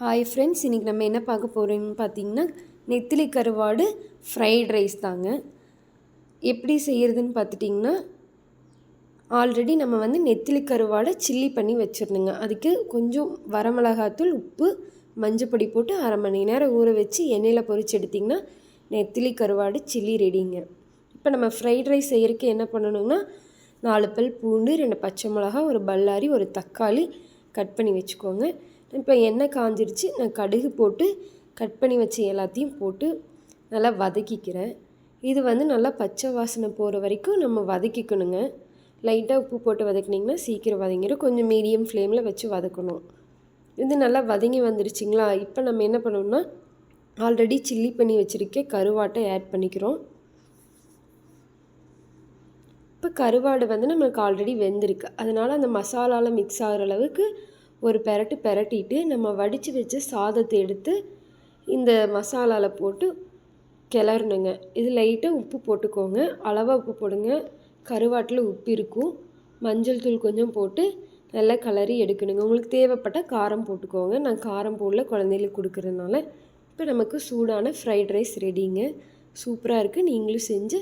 Hi friends இன்றைக்கி நம்ம என்ன பார்க்க போகிறோம்னு பார்த்தீங்கன்னா நெத்திலி கருவாடு ஃப்ரைட் ரைஸ் தாங்க. எப்படி செய்கிறதுன்னு பார்த்துட்டிங்கன்னா ஆல்ரெடி நம்ம வந்து நெத்திலி கருவாடை சில்லி பண்ணி வச்சிடணுங்க. அதுக்கு கொஞ்சம் வரமிளகாத்தூள் உப்பு மஞ்சப்பொடி போட்டு அரை மணி நேரம் ஊற வச்சு எண்ணெயில் பொறிச்சு எடுத்திங்கன்னா நெத்திலி கருவாடு சில்லி ரெடிங்க இப்போ நம்ம ஃப்ரைட் ரைஸ் செய்கிறதுக்கு என்ன பண்ணணும்னா நாலு பல் பூண்டு ரெண்டு பச்சை மிளகா ஒரு பல்லாரி ஒரு தக்காளி கட் பண்ணி வச்சுக்கோங்க. இப்போ எண்ணெய் காஞ்சிருச்சு நான் கடுகு போட்டு கட் பண்ணி வச்ச எல்லாத்தையும் போட்டு நல்லா வதக்கிக்கிறேன். இது வந்து நல்லா பச்சை வாசனை போகிற வரைக்கும் நம்ம வதக்கிக்கணுங்க. லைட்டாக உப்பு போட்டு வதக்குனிங்கன்னா சீக்கிரம் வதங்கிடும் கொஞ்சம் மீடியம் ஃப்ளேமில் வச்சு வதக்கணும். இது நல்லா வதங்கி வந்துருச்சுங்களா? இப்போ நம்ம என்ன பண்ணோம்னா ஆல்ரெடி சில்லி பண்ணி வச்சுருக்க கருவாட்டை ஆட் பண்ணிக்கிறோம். இப்போ கருவாடு வந்து நம்மளுக்கு ஆல்ரெடி வெந்திருக்கு. அதனால் அந்த மசாலாவில் மிக்ஸ் ஆகிற அளவுக்கு ஒரு பெரட்டு பெரட்டிட்டு நம்ம வடித்து வச்ச சாதத்தை எடுத்து இந்த மசாலாவில் போட்டு கிளறணுங்க. இது லைட்டாக உப்பு போட்டுக்கோங்க. அளவாக உப்பு போடுங்க. கருவாட்டில் உப்பு இருக்கும். மஞ்சள் தூள் கொஞ்சம் போட்டு நல்லா கலரி எடுக்கணுங்க. உங்களுக்கு தேவைப்பட்ட காரம் போட்டுக்கோங்க. நான் காரம் போடல குழந்தைகளுக்கு கொடுக்குறதுனால. இப்போ நமக்கு சூடான ஃப்ரைட் ரைஸ் ரெடிங்க சூப்பராக இருக்குது நீங்களும் செஞ்சு